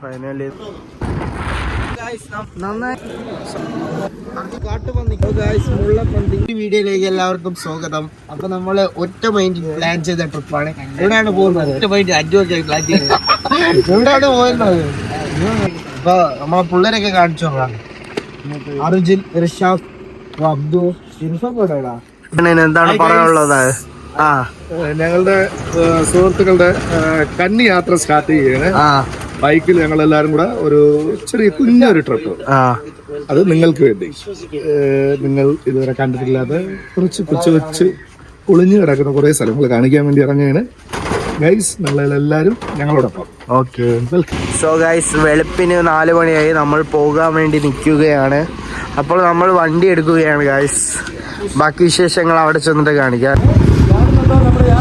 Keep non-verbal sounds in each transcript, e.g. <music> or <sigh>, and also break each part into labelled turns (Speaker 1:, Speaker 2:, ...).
Speaker 1: Finally വീഡിയോയിലേക്ക് എല്ലാവർക്കും സ്വാഗതം. അപ്പൊ നമ്മൾ ഒറ്റ മൈൻഡ് പ്ലാൻ ചെയ്ത ട്രിപ്പാണ് എവിടെയാണ് പോകുന്നത്? ഒറ്റ മൈൻഡ് അഞ്ചു പ്ലാൻ ചെയ്തത് എവിടെയാണ് പോകുന്നത്? അപ്പൊ നമ്മളെ പിള്ളേരൊക്കെ കാണിച്ചു നോക്കാം അർജുൻ ഋഷാബ് അബ്ദു എവിടെയാടാ? എന്താണ് പറയാനുള്ളത്?
Speaker 2: ഞങ്ങളുടെ സുഹൃത്തുക്കളുടെ കന്നി യാത്ര സ്റ്റാർട്ട്
Speaker 1: ചെയ്യാണ്
Speaker 2: ബൈക്കിൽ ഞങ്ങൾ എല്ലാവരും കൂടെ ഒരു ചെറിയ കുഞ്ഞൊരു ട്രിപ്പ്. അത് നിങ്ങൾക്ക് വേണ്ടി. നിങ്ങൾ ഇതുവരെ കണ്ടിട്ടില്ലാത്ത കുറച്ച് കൊച്ചു വെച്ച് ഒളിഞ്ഞു കിടക്കുന്ന കുറെ സ്ഥലങ്ങൾ കാണിക്കാൻ വേണ്ടി ഇറങ്ങുകയാണ്. ഗൈസ് നിങ്ങളെല്ലാവരും ഞങ്ങളോടൊപ്പം.
Speaker 1: ഓക്കെ. സോ ഗൈസ് വെളുപ്പിന് നാല് മണിയായി. നമ്മൾ പോകാൻ വേണ്ടി നിൽക്കുകയാണ്. അപ്പോൾ നമ്മൾ വണ്ടി എടുക്കുകയാണ് ഗൈസ് ബാക്കി വിശേഷങ്ങൾ അവിടെ ചെന്നിട്ട് കാണിക്കാം.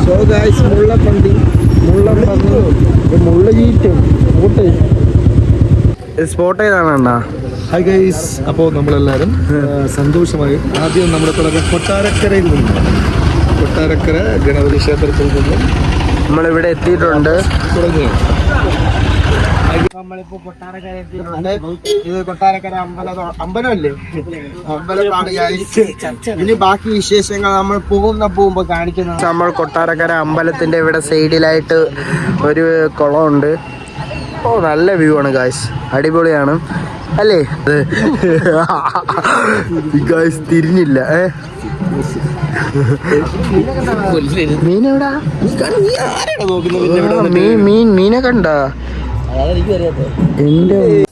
Speaker 1: സോ ഗൈസ് മുള്ളപ്പന്തി മുള്ളപ്പന്തി മുള്ളജീറ്റും സ്പോട്ട് ഏതാണ് അണ്ണാ.
Speaker 2: ഹായ് ഗൈസ് അപ്പോൾ നമ്മളെല്ലാവരും സന്തോഷമായി. ആദ്യം നമ്മുടെ തുടക്കം കൊട്ടാരക്കരയിൽ നിന്നും. കൊട്ടാരക്കര ഗണപതി ക്ഷേത്രത്തിൽ നിന്നും
Speaker 1: നമ്മളിവിടെ എത്തിയിട്ടുണ്ട്.
Speaker 2: തുടങ്ങുകയാണ്.
Speaker 1: നമ്മളിപ്പോ കൊട്ടാരക്കര ഇത് കൊട്ടാരക്കര അമ്പലം അമ്പലമല്ലേ? അമ്പലമാണ്. ഇനി ബാക്കി വിശേഷങ്ങൾ നമ്മൾ പോകുന്ന പോകുമ്പോ കാണിക്കുന്നത് നമ്മൾ കൊട്ടാരക്കര അമ്പലത്തിന്റെ ഇവിടെ സൈഡിലായിട്ട് ഒരു കുളമുണ്ട്. ഓ നല്ല വ്യൂ ആണ് ഗായ്സ് അടിപൊളിയാണ്. അല്ലേ? <laughs> ഗായ്സ് തിരിഞ്ഞില്ല. ഏ? മീനെവിടാ? എവിടാ മീൻ മീൻ മീനെ കണ്ട? എന്റെ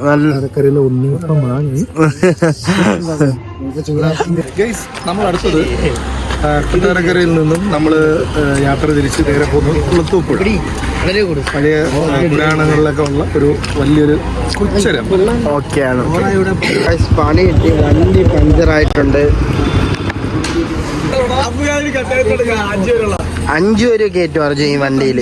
Speaker 1: നല്ല
Speaker 2: ഉണ്ണിയപ്പം വാങ്ങി. <laughs> നമ്മൾ അടുത്തത് ആ, നിന്നും നമ്മൾ യാത്ര തിരിച്ച് നേരെ പോകുന്നത് കുളത്തൂപ്പുഴ. പഴയ പുരാണങ്ങളിലൊക്കെ ഉള്ള ഒരു വലിയൊരു കുച്ചരം
Speaker 1: ഓക്കെയാണ്. പണി കിട്ടി. വണ്ടി പഞ്ചറായിട്ടുണ്ട്. അഞ്ചു പേര് കയറ്റും അർജുൻ ഈ വണ്ടിയിൽ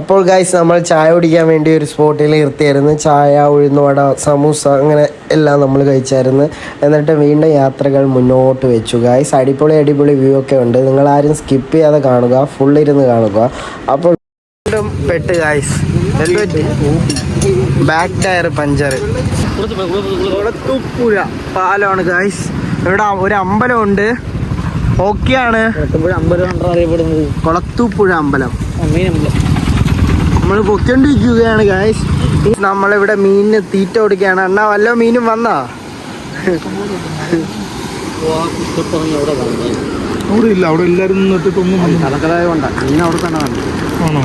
Speaker 1: അപ്പോൾ ഗൈസ് നമ്മൾ ചായ കുടിക്കാൻ വേണ്ടി ഒരു സ്പോട്ടിൽ നിർത്തിയായിരുന്നു. ചായ ഉഴുന്നുവട സമൂസ അങ്ങനെ എല്ലാം നമ്മൾ കഴിച്ചായിരുന്നു. എന്നിട്ട് വീണ്ടും യാത്രകൾ മുന്നോട്ട് വെച്ചു. ഗൈസ് അടിപൊളി അടിപൊളി വ്യൂ ഒക്കെ ഉണ്ട്. നിങ്ങൾ ആരും സ്കിപ്പ് ചെയ്യാതെ കാണുക ഫുള്ളിരുന്ന് കാണുക. അപ്പോൾ വീണ്ടും പെട്ട് guys back tyre puncture Kulathupuzha പാലമാണ് ഗൈസ് ഇവിടെ ഒരു അമ്പലം അമ്പലമുണ്ട് ഓക്കെയാണ് കുളത്തൂപ്പുഴ അമ്പലം. നമ്മൾ പൊക്കൊണ്ടിരിക്കുകയാണ് ഗായ്സ് നമ്മളിവിടെ മീനിന് തീറ്റ കൊടുക്കുകയാണ്. അണ്ണാ വല്ല മീനും വന്നാ?
Speaker 3: അവിടെ
Speaker 2: ഇല്ല അവിടെ എല്ലാവരും നിന്നിട്ടൊന്നും
Speaker 3: കലക്കലായ കൊണ്ടാ മീൻ അവിടെ തന്നെ
Speaker 2: ആണോ?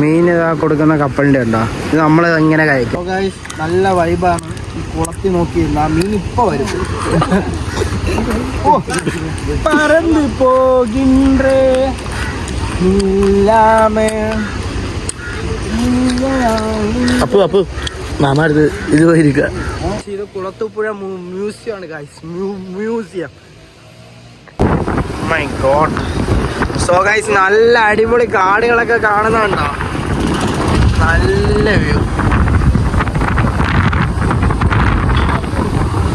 Speaker 1: മീൻ ഇതാ കൊടുക്കുന്ന കപ്പലിന്റെ ഉണ്ടോ? ഇത് നമ്മൾ ഇങ്ങനെ കഴിക്കും. ഗായ്സ് നല്ല വൈബാണ് ഈ കുളത്തിൽ നോക്കിയിരുന്ന മീൻ ഇപ്പൊ വരും. ഓ, പറന്ന് പോകിன்றേ
Speaker 3: അപ്പു അപ്പു. മാമാടുത്ത് ഇത് പോയിരിക്കുക
Speaker 1: ഇത് കുളത്തുപുഴ മ്യൂസിയം ആണ് guys museum my god so guys നല്ല അടിപൊളി കാടുകളൊക്കെ കാണുന്നുണ്ടോ? നല്ല വ്യൂ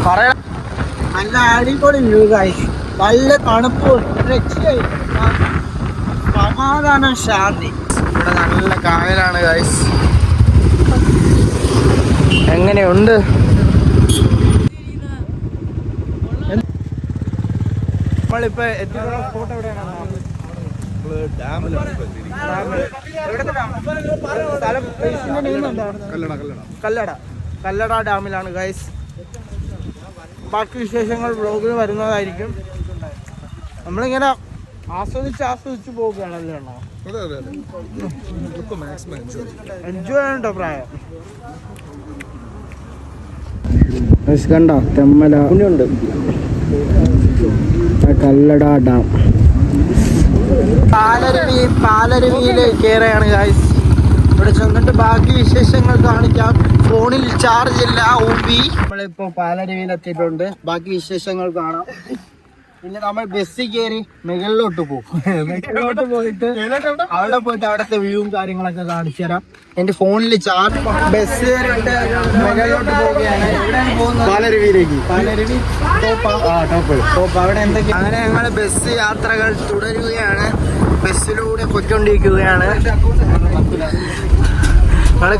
Speaker 1: പറയാ. നല്ല അടിപൊളി വ്യൂ ഗൈസ് നല്ല തണുപ്പ് രക്ഷയായി. സമാധാനം ശാന്തി. ഇവിടെ നല്ല കായലാണ് ഗൈസ് എങ്ങനെയുണ്ട്? നമ്മളിപ്പോ എത്തിയിട്ടുള്ള സ്പോട്ട് എവിടെയാണ്? എവിടുത്തെ ഡാം? സ്ഥലം പ്ലേസിന്റെ name എന്താണ്?
Speaker 2: കല്ലട. കല്ലട
Speaker 1: കല്ലട കല്ലട ഡാമിലാണ് ഗൈസ് ബാക്കി വിശേഷങ്ങൾ ബ്ലോഗിൽ വരുന്നതായിരിക്കും. നമ്മളിങ്ങനെ ആസ്വദിച്ച് ആസ്വദിച്ച് പോവുകയാണല്ലോ
Speaker 2: എൻജോയ്
Speaker 1: ചെയ്യണ്ടോ പ്രായം. കണ്ടോ തെമ്മല. ഉണ്ട് കല്ലട ഡാം. പാലരുവി പാലരുവിയിൽ കയറുകയാണ് ഗായ്സ് ഇവിടെ ചെന്നിട്ട് ബാക്കി വിശേഷങ്ങൾ കാണിക്കാം. ഫോണിൽ ചാർജ് ഇല്ല ഊബി. നമ്മളിപ്പോ പാലരുവിയിൽ എത്തിയിട്ടുണ്ട് ബാക്കി വിശേഷങ്ങൾ കാണാം. പിന്നെ നമ്മൾ ബസ്സിൽ കയറി മുകളിലോട്ട് പോകും. മുകളിലോട്ട് പോയിട്ട് അവിടെ പോയിട്ട് അവിടുത്തെ വ്യൂവും കാര്യങ്ങളൊക്കെ കാണിച്ചു തരാം. എന്റെ ഫോണിൽ ചാർജ് ബസ് കയറിയിട്ട് മുകളിലോട്ട് പോവുകയാണ്. എവിടെയാണ് പോകുന്നത്. പാലരുവിയിലേക്ക്. പാലരുവി ടോപ്പ് ടോപ്പ് ടോപ്പ് അവിടെ എന്തൊക്കെ അങ്ങനെ ഞങ്ങൾ ബസ് യാത്രകൾ തുടരുകയാണ്. ബസ്സിലൂടെ പൊയ്ക്കൊണ്ടിരിക്കുകയാണ്.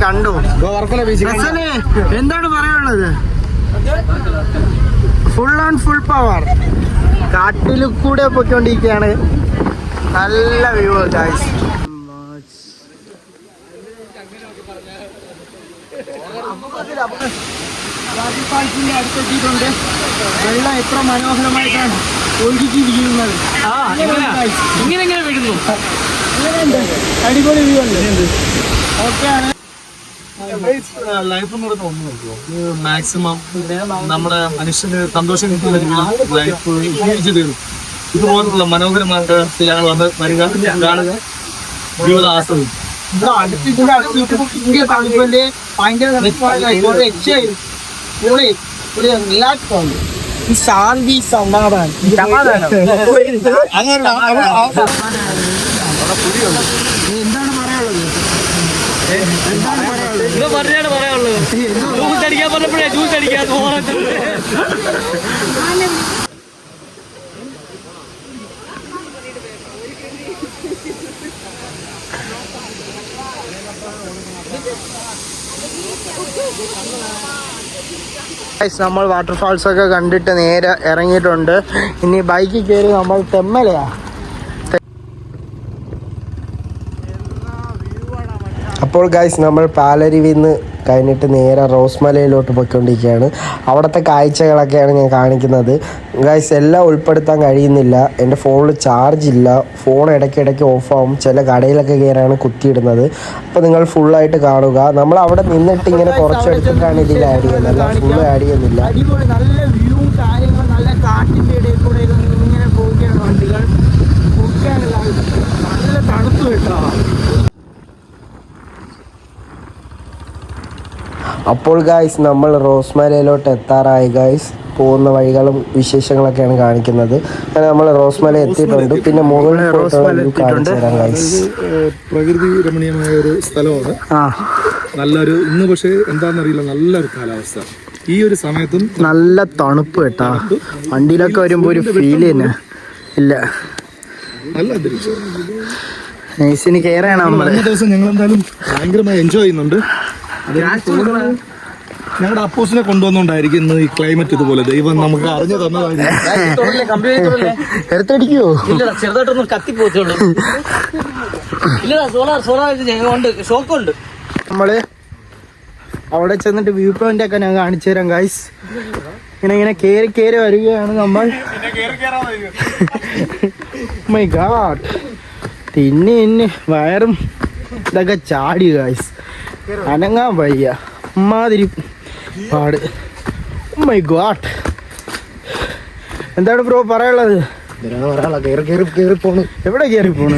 Speaker 1: കണ്ടു? എന്താണ് പറയാനുള്ളത്? ഫുൾ ആൻഡ് ഫുൾ പവർ കാട്ടിൽ കൂടെ പൊയ്ക്കൊണ്ടിരിക്കുകയാണ്. നല്ല വ്യൂ ഗായ്സ് അടുത്തെത്തിയിട്ടുണ്ട് വെള്ളം എത്ര മനോഹരമായിട്ടാണ് ഒഴുകിയിരിക്കുന്നത്.
Speaker 3: ഇങ്ങനെ ഇങ്ങനെ വീഴുന്നു
Speaker 1: അടിപൊളി വ്യൂ അല്ലേ ഓക്കെ ആണ്
Speaker 2: ലൈഫ് എന്ന് നോക്കുമോ മാക്സിമം നമ്മുടെ മനുഷ്യന് സന്തോഷം കിട്ടുന്ന രീതിയിൽ ലൈഫ് ജീവിച്ചു തീരും. ഇതുപോലുള്ള മനോഹരമായിട്ട് ഞങ്ങൾ വന്ന് വരിക കാണുക ജീവിതം ആസ്വദിക്കും
Speaker 1: ഇവിടെ അടുത്തിട്ട് അടുത്തിട്ട് ഭയങ്കര തണുപ്പല്ലേ ഭയങ്കര തണുപ്പായി ഒരു രക്ഷയായിരുന്നു പൊളി ഒരു റിലാക്സ് ഉണ്ട് ഈ ശാന്തി സമാധാനം സമാധാനം അങ്ങനെയല്ല അവിടെ ആ- നീ എന്താണ് പറയാനുള്ളത് എന്താണ് പറയാനുള്ളത്
Speaker 3: പറഞ്ഞാണ് പറയാനുള്ളത്. ജ്യൂസ് അടിക്കാൻ പറഞ്ഞപ്പോഴേ ജ്യൂസ് അടിക്കാൻ
Speaker 1: നമ്മൾ വാട്ടർഫാൾസ് ഒക്കെ കണ്ടിട്ട് നേരെ ഇറങ്ങിയിട്ടുണ്ട്. ഇനി ബൈക്കിൽ കയറി നമ്മൾ തെമ്മലയാ.
Speaker 4: അപ്പോൾ ഗൈസ് നമ്മൾ പാലരുവിൽ നിന്ന് കഴിഞ്ഞിട്ട് നേരെ റോസ്മലയിലോട്ട് പോയിക്കൊണ്ടിരിക്കുകയാണ്. അവിടുത്തെ കാഴ്ചകളൊക്കെയാണ് ഞാൻ കാണിക്കുന്നത്. ഗൈസ് എല്ലാം ഉൾപ്പെടുത്താൻ കഴിയുന്നില്ല. എന്റെ ഫോണിൽ ചാർജ് ഇല്ല. ഫോൺ ഇടയ്ക്കിടയ്ക്ക് ഓഫാവും ചില കടയിലൊക്കെ കയറാണ് കുത്തിയിടുന്നത്. അപ്പോൾ നിങ്ങൾ ഫുള്ളായിട്ട് കാണുക. നമ്മൾ അവിടെ നിന്നിട്ട് ഇങ്ങനെ കുറച്ചെടുത്തിട്ടാണ് ഇതിൽ ആഡ് ചെയ്യുന്നത്. ഫുള്ള് ആഡ് ചെയ്യുന്നില്ല
Speaker 1: അടിപൊളി നല്ല വ്യൂ കാര്യങ്ങൾ നല്ല കാട്ടിന്റെ ഇടയിൽ കൂടെ ഒക്കെ ഇങ്ങനെ പോവുകയാണ് വണ്ടികൾ പോവുകയാണ് guys. നല്ല തണുപ്പ് കേട്ടോ
Speaker 4: അപ്പോൾ ഗായ്സ് നമ്മൾ റോസ്മലയിലോട്ട് എത്താറായി ഗായ്സ് പോകുന്ന വഴികളും വിശേഷങ്ങളൊക്കെയാണ് കാണിക്കുന്നത്. അങ്ങനെ നമ്മൾ റോസ്മല എത്തിയിട്ടുണ്ട്. പിന്നെ മുകളിൽ കാണിച്ചു തരാം ഗായ്സ്
Speaker 2: പ്രകൃതി രമണീയമായ ഒരു സ്ഥലമാണ്. നല്ലൊരു ഇന്ന് പക്ഷേ എന്താണെന്നറിയില്ല നല്ലൊരു കാലാവസ്ഥ. ഈ ഒരു സമയത്തും
Speaker 1: നല്ല തണുപ്പ് കേട്ടാ. വണ്ടിയിലൊക്കെ വരുമ്പോൾ ഒരു ഫീൽ തന്നെ. ഇല്ല.
Speaker 2: നല്ല അന്തരീക്ഷം.
Speaker 1: നൈസിന്
Speaker 2: ദിവസം ഞങ്ങൾ എന്തായാലും ഭയങ്കരമായി എൻജോയ് ചെയ്യുന്നുണ്ട്. ഞങ്ങളുടെ അപ്പോസിനെ കൊണ്ടുവന്നുകൊണ്ടായിരിക്കും ഇന്ന് ഈ ക്ലൈമറ്റ് ഇതുപോലെ. ദൈവം നമുക്ക് അറിഞ്ഞു തന്നതായിരിക്കും
Speaker 3: ചെറുതായിട്ടൊന്നും കത്തിപ്പോത്തുള്ളൂ ഇല്ലടാ സോളാർ സോളാർ ഉണ്ട്. ഷോക്കുണ്ട്
Speaker 1: നമ്മൾ അവിടെ ചെന്നിട്ട് വ്യൂ പോയിന്റ് ഒക്കെ ഞാൻ കാണിച്ചു തരാം ഗൈസ് ഇങ്ങനെ ഇങ്ങനെ കേറി കേറി വരികയാണ് നമ്മൾ. മൈ ഗാഡ് തിന്നെ ഇന്ന് വയറും ഇതൊക്കെ ചാടി ഗൈസ് അനങ്ങാൻ വയ്യ. അമ്മാതിരി പാട്. മൈ ഗോട്ട് എന്താണ് ബ്രോ പറയാനുള്ളത്? എവിടെ കയറി പോണു?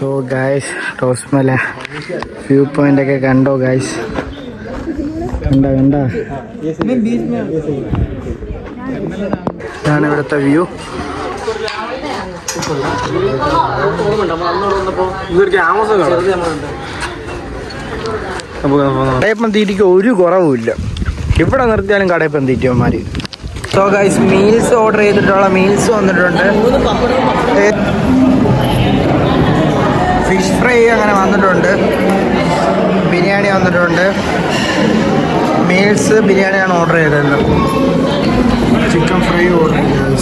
Speaker 1: So guys Rosemala view point ഒക്കെ കണ്ടോ ഗായ്സ് കണ്ട കണ്ട? ഇതാണ് ഇവിടുത്തെ വ്യൂ. കടയപ്പം തീറ്റിക്ക് ഒരു കുറവുമില്ല. ഇവിടെ നിർത്തിയാലും കടയപ്പം തീറ്റിയന്മാര് സോ ഗൈസ് മീൽസ് ഓർഡർ ചെയ്തിട്ടുള്ള മീൽസ് വന്നിട്ടുണ്ട്. ഫിഷ് ഫ്രൈ അങ്ങനെ വന്നിട്ടുണ്ട്. ബിരിയാണി വന്നിട്ടുണ്ട്. മീൽസ് ബിരിയാണിയാണ് ഓർഡർ ചെയ്തത്. ചിക്കൻ ഫ്രൈ ഓർഡർ ചെയ്തത്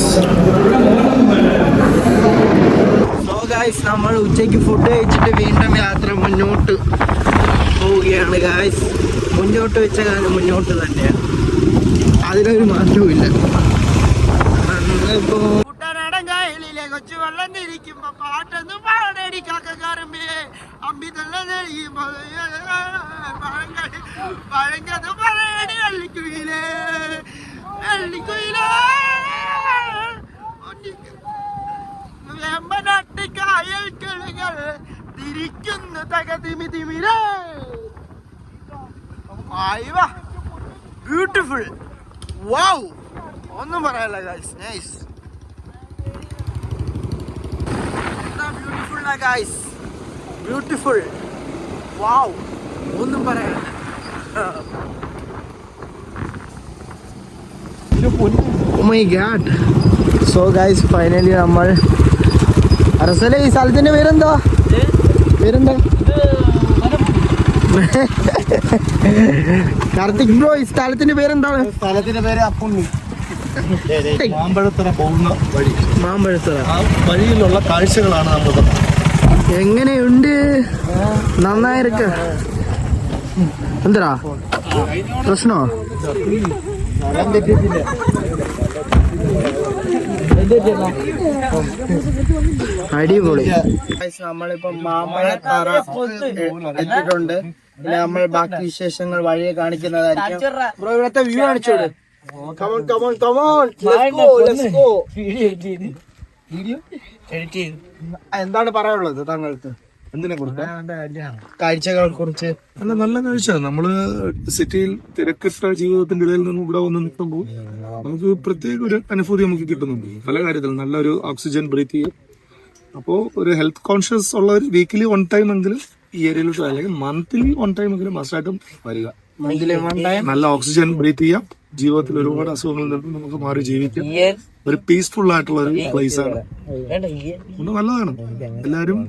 Speaker 1: സോ ഗൈസ് നമ്മൾ ഉച്ചയ്ക്ക് ഫുഡ് കഴിച്ചിട്ട് വീണ്ടും യാത്ര മുന്നോട്ട് പോവുകയാണ് ഗായ്സ് മുന്നോട്ട് വെച്ച കാലം മുന്നോട്ട് തന്നെയാണ്. അതിലൊരു മാറ്റവും ഇല്ല. കൊച്ചു വെള്ളം പാട്ടൊന്നും വെമ്പനാട്ടിക്കായൽ കിളികൾ തിരിക്കുന്നു തകതിമി തിമിരേ ബ്യൂട്ടിഫുൾ വൗ ഒന്നും പറയാനില്ല guys nice beautiful guys beautiful wow ഒന്നും പറയാനില്ല. My god so guys finally നമ്മൾ അറസലെ ഈ സ്ഥലത്തിന്റെ പേരെന്താ? പേരെന്താ കാർത്തിക് ബ്രോ ഈ സ്ഥലത്തിന്റെ പേരെന്താണ്?
Speaker 2: സ്ഥലത്തിന്റെ പേര് അപ്പുണ്ണി. മാമ്പഴത്തറ പോകുന്ന വഴി.
Speaker 1: മാമ്പഴത്തറ.
Speaker 2: ആ വഴിയിലുള്ള കാഴ്ചകളാണ് നമ്മൾ
Speaker 1: എങ്ങനെയുണ്ട്? നന്നായിരിക്ക. എന്തരാ പ്രശ്നോ അടിപൊളി. നമ്മളിപ്പോ മാമ്പഴത്തറ എത്തിയിട്ടുണ്ട്. പിന്നെ നമ്മൾ ബാക്കി വിശേഷങ്ങൾ വഴിയെ കാണിക്കുന്നതായിരിക്കും. ബ്രോ ഇവിടത്തെ view കാണിച്ചോട്? Come on come on come on എന്താണ് പറയാനുള്ളത് താങ്കൾക്ക്?
Speaker 2: എന്തിനെ
Speaker 1: കാഴ്ചകളെ കുറിച്ച്.
Speaker 2: അല്ല നല്ല കാഴ്ച. നമ്മൾ സിറ്റിയിൽ തിരക്കിട്ട ജീവിതത്തിന്റെ ഇടയിൽ നിന്നും ഇവിടെ വന്ന് നിൽക്കുമ്പോൾ നമുക്ക് പ്രത്യേക ഒരു അനുഭൂതി നമുക്ക് കിട്ടുന്നുണ്ട്. പല കാര്യത്തിൽ നല്ലൊരു ഓക്സിജൻ ബ്രീത്ത് ചെയ്യും. അപ്പോൾ ഒരു ഹെൽത്ത് കോൺഷ്യസ് ഉള്ള ഒരു വീക്കിലി വൺ ടൈം എങ്കിലും ഈ ഏരിയയിലോട്ട് അല്ലെങ്കിൽ മന്ത്ലി വൺ ടൈം എങ്കിലും മസ്റ്റായിട്ടും വരിക.
Speaker 1: മന്തിലെ വൺ ടൈം
Speaker 2: നല്ല ഓക്സിജൻ ബ്രീത്ത് ചെയ്യാം. ജീവിതത്തിൽ ഒരുപാട് അസുഖങ്ങൾ നിന്നും നമുക്ക് മാറി ജീവിക്കാം. ഒരു പീസ്ഫുൾ ആയിട്ടുള്ള ഒരു പ്ലേസ് ആണ്. നല്ലതാണ്. എല്ലാരും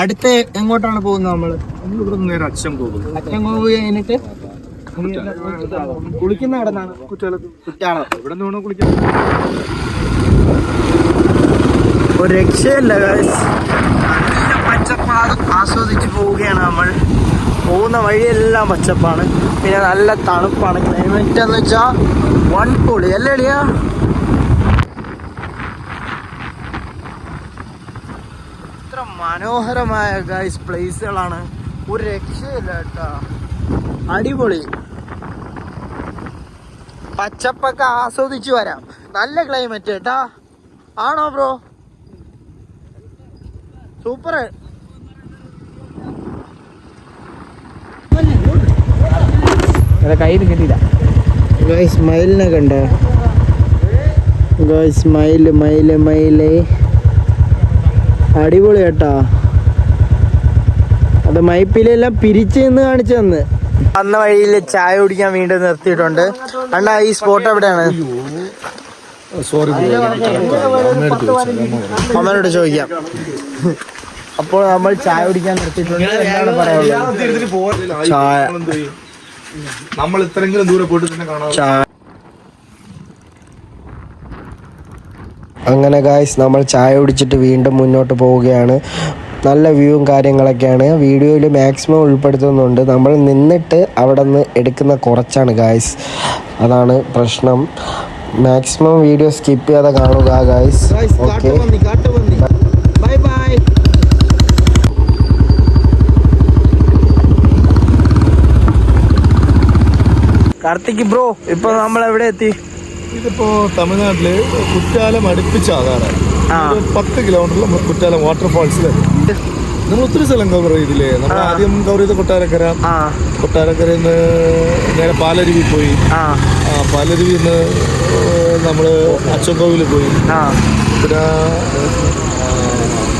Speaker 1: അടുത്ത് എങ്ങോട്ടാണ് പോകുന്നത്
Speaker 2: നമ്മൾ? നേരെ അച്ഛൻ പോകും
Speaker 1: അച്ചങ്ങോവ് കഴിഞ്ഞിട്ട് കുളിക്കുന്ന കിടന്നാണ്
Speaker 2: കുറ്റാലത്ത്
Speaker 1: കുറ്റാളം
Speaker 2: ഇവിടെ നിന്ന് കുളിക്കാൻ.
Speaker 1: ഒരു രക്ഷയില്ല. നല്ല പച്ചപ്പാട് ആസ്വദിച്ച് പോവുകയാണ് നമ്മൾ പോകുന്ന വഴിയെല്ലാം പച്ചപ്പാണ്. പിന്നെ നല്ല തണുപ്പാണ്. ക്ലൈമറ്റ് എന്ന് വെച്ചാ വൺ പൊളി. അല്ലേ എളിയാ? മനോഹരമായ ഗൈസ് പ്ലേസുകളാണ് ഒരു രക്ഷയില്ല കേട്ടോ. അടിപൊളി. പച്ചപ്പൊക്കെ ആസ്വദിച്ചു വരാം. നല്ല ക്ലൈമറ്റ് കേട്ടാ ആണോ ബ്രോ സൂപ്പർ കയ്യിൽ കിട്ടിയില്ല. ഗൈസ് മയിലിനെ കണ്ടോ? ഗൈസ് മയിൽ മയിൽ മയിൽ അടിപൊളി കേട്ടാ അത് മൈപ്പിലെല്ലാം പിരിച്ച് നിന്ന് കാണിച്ചു തന്ന്. വന്ന വഴിയിൽ ചായ കുടിക്കാൻ വീണ്ടും നിർത്തിയിട്ടുണ്ട്. അണ്ണാ ഈ സ്പോട്ട് എവിടെയാണ്?
Speaker 2: സോറി
Speaker 1: അമ്മനോട് ചോദിക്കാം. അപ്പോൾ നമ്മൾ ചായ കുടിക്കാൻ നിർത്തിയിട്ടുണ്ട് എന്താണ് പറയാനുള്ളത് ചായ.
Speaker 2: നമ്മൾ ഇത്രയെങ്കിലും ദൂരെ പോയിട്ട് തന്നെ കാണാം
Speaker 4: അങ്ങനെ ഗായ്സ് നമ്മൾ ചായ കുടിച്ചിട്ട് വീണ്ടും മുന്നോട്ട് പോവുകയാണ്. നല്ല വ്യൂവും കാര്യങ്ങളൊക്കെയാണ്. വീഡിയോയിൽ മാക്സിമം ഉൾപ്പെടുത്തുന്നുണ്ട്. നമ്മൾ നിന്നിട്ട് അവിടെ നിന്ന് എടുക്കുന്ന കുറച്ചാണ് ഗായ്സ് അതാണ് പ്രശ്നം. മാക്സിമം വീഡിയോ സ്കിപ്പ് ചെയ്യാതെ കാണുക guys okay
Speaker 1: bye bye Karthik bro ഇപ്പൊ നമ്മൾ എവിടെ എത്തി?
Speaker 2: ഇതിപ്പോ തമിഴ്നാട്ടിൽ കുറ്റാലം അടുപ്പിച്ചാകാറാണ്
Speaker 1: ആ.
Speaker 2: ഒരു പത്ത് കിലോമീറ്ററിൽ കുറ്റാലം വാട്ടർഫാൾസിൽ നമ്മൾ ഒത്തിരി സ്ഥലം കവർ ചെയ്തില്ലേ? നമ്മൾ ആദ്യം കവർ ചെയ്ത കൊട്ടാരക്കര.
Speaker 1: ആ.
Speaker 2: കൊട്ടാരക്കരയിൽ നിന്ന് നേരെ പാലരുവി പോയി. പാലരുവിയിൽ നിന്ന് നമ്മൾ അച്ചൻകോവിൽ പോയി. പിന്നെ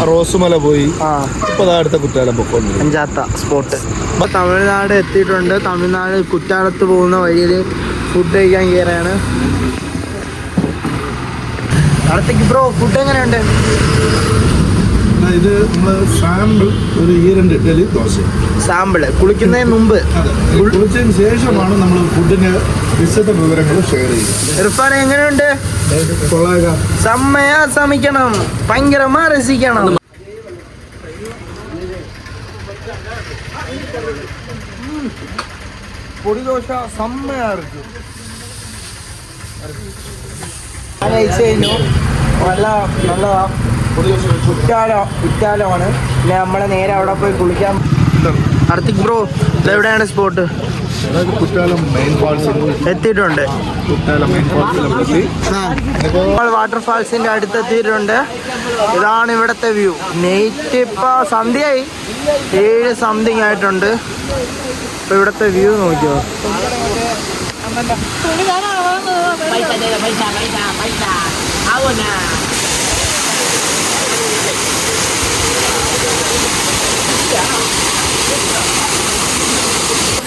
Speaker 2: റോസുമല പോയി. ഇപ്പൊ അടുത്ത കുറ്റാലം പൊക്കോണ്ട്
Speaker 1: അഞ്ചാത്ത സ്പോട്ട് അപ്പൊ തമിഴ്നാട് എത്തിയിട്ടുണ്ട്. തമിഴ്നാട് കുറ്റാലത്ത് പോകുന്ന വഴിയിൽ ഫുഡ് കഴിക്കാൻ കയറാണ്. അടുത്തേക്ക് ബ്രോ ഫുഡ് എങ്ങനെയുണ്ട്?
Speaker 2: ഇത് നമ്മൾ സാമ്പിൾ ഒരു ഈരണ്ട് ഇഡലി ദോശ.
Speaker 1: സാമ്പിൾ കുളിക്കുന്നതിന് മുമ്പ്.
Speaker 2: കുളിച്ചതിന് ശേഷമാണ് നമ്മൾ ഫുഡിന്റെ വിശദ വിവരങ്ങൾ ഷെയർ ചെയ്യുന്നത്.
Speaker 1: ഇർഫാൻ എങ്ങനെയുണ്ട്? സമ്മയാ സമിക്കണം ഭയങ്കരമാ രസിക്കണം. പൊടിദോശ സമ്മയാ ഇരിക്കും ഞാൻ കഴിച്ചു കഴിഞ്ഞു. നല്ല നല്ലതാ കുറ്റാലോ കുറ്റാലമാണ് പിന്നെ നമ്മളെ നേരെ അവിടെ പോയി കുളിക്കാം ഹർത്തിക് ബ്രോ എവിടെയാണ് സ്പോട്ട്?
Speaker 2: എത്തിയിട്ടുണ്ട് കുറ്റാലം മെയിൻ ഫാൾസ്
Speaker 4: എത്തിയിട്ടുണ്ട്.
Speaker 2: കുറ്റാലം മെയിൻ ഫാൾസിലെത്തി
Speaker 4: നമ്മൾ വാട്ടർഫാൾസിന്റെ അടുത്തെത്തിയിട്ടുണ്ട് ഇതാണ് ഇവിടത്തെ വ്യൂ. നൈറ്റ് ഇപ്പൊ സന്ധ്യയായി. ഏഴ് സംതിങ് ആയിട്ടുണ്ട്. ഇപ്പൊ ഇവിടുത്തെ വ്യൂ നോക്കിയോ?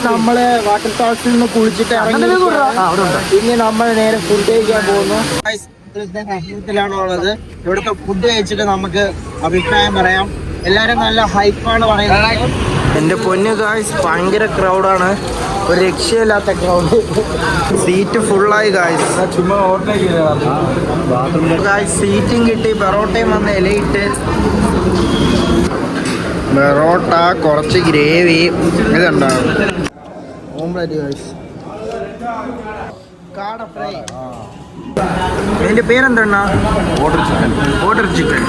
Speaker 4: നമ്മൾ വാട്ടർഫാൾസിൽ നിന്ന് കുളിച്ചിട്ട് ഇറങ്ങി ഇനി നമ്മൾ നേരെ ഫുഡ് കഴിക്കാൻ പോകുന്നു. ാണ്
Speaker 1: ഉള്ളത്? ഇവിടുത്തെ ഫുഡ് കഴിച്ചിട്ട് നമുക്ക് അഭിപ്രായം പറയാം. എല്ലാരും നല്ല ഹൈപ്പാണ് പറയുന്നത്.
Speaker 4: എന്റെ പൊന്ന് ഗായ്സ് ഭയങ്കര ക്രൗഡാണ് ഒരു രക്ഷയില്ലാത്ത ക്രൗഡ് സീറ്റ് ഫുള്ളായി ഗായ്സ്
Speaker 2: ചുമ്മാ
Speaker 4: ഗായ്സ് സീറ്റും കിട്ടി. പെറോട്ടയും വന്ന് ഇലയിട്ട്. പെറോട്ട കുറച്ച് ഗ്രേവി ഇതുണ്ടാവും ഓംലെറ്റ് ഗായ്സ് കാട ഫ്രൈ പേരെന്താണ്
Speaker 2: order chicken
Speaker 4: order chicken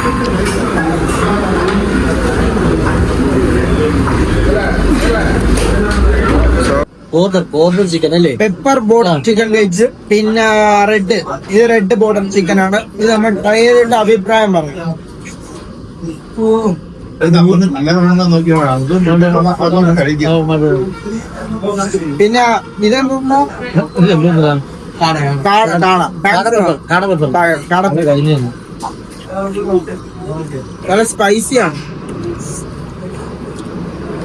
Speaker 3: chicken അല്ലേ?
Speaker 1: പെപ്പർ ബോർഡർ ചിക്കൻ കഴിച്ച് പിന്നെ റെഡ് ഇത് റെഡ് ബോർഡർ ചിക്കൻ ആണ്. ഇത് നമ്മൾ ട്രൈ ചെയ്തിട്ട് അഭിപ്രായം
Speaker 2: പറഞ്ഞു
Speaker 1: പിന്നെ കാട നല്ല സ്പൈസിയാണ്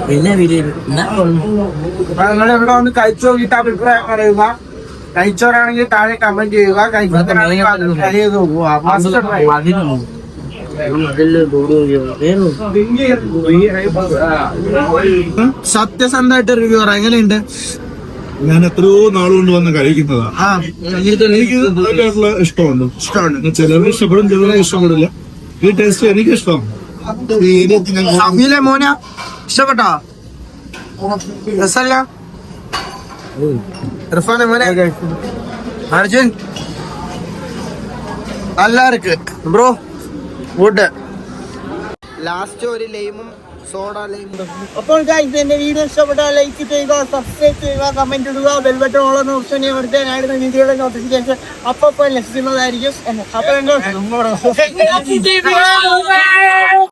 Speaker 3: പിന്നെ
Speaker 1: നിങ്ങൾ ഇവിടെ വന്ന് കഴിച്ചു നോക്കിയിട്ട് അഭിപ്രായം പറയുക. കഴിച്ചവരാണെങ്കിൽ താഴെ കമന്റ് ചെയ്യുക. സത്യസന്ധമായിട്ട് റിവ്യൂ പറ. എങ്ങനെയുണ്ട്?
Speaker 2: ഞാൻ എത്രയോ നാളുകൊണ്ട് വന്ന് കഴിക്കുന്നതാ.
Speaker 1: ആ
Speaker 2: എനിക്ക് അതിനായിട്ടുള്ള ഇഷ്ടമുണ്ട്.
Speaker 1: ഇഷ്ടമാണ്.
Speaker 2: ചിലർ ഇഷ്ടപ്പെടും ചിലരെ ഇഷ്ടപ്പെടില്ല. ഈ ടേസ്റ്റ് എനിക്ക് ഇഷ്ടമാണ്.
Speaker 1: മോന. ഇഷ്ടപ്പെട്ടോ രസല്ല ഇർഫാൻ എങ്ങനെ അർജുൻ നല്ലാർക്ക് ബ്രോ ഗുഡ് ലാസ്റ്റ് ഒരു ലൈമും സോഡ ലൈം അപ്പോൾ ഗൈസ് എന്റെ വീഡിയോ ഇഷ്ടപ്പെട്ടാൽ ലൈക്ക് ചെയ്യുക സബ്സ്ക്രൈബ് ചെയ്യുക കമന്റ് ഇടുക ബെൽബട്ടൺ ഓളെന്ന് ഓപ്ഷൻ അവിടുത്തെ വീഡിയോയുടെ നോട്ടിഫിക്കേഷൻ അപ്പൊ ലഭിക്കുന്നതായിരിക്കും അപ്പൊ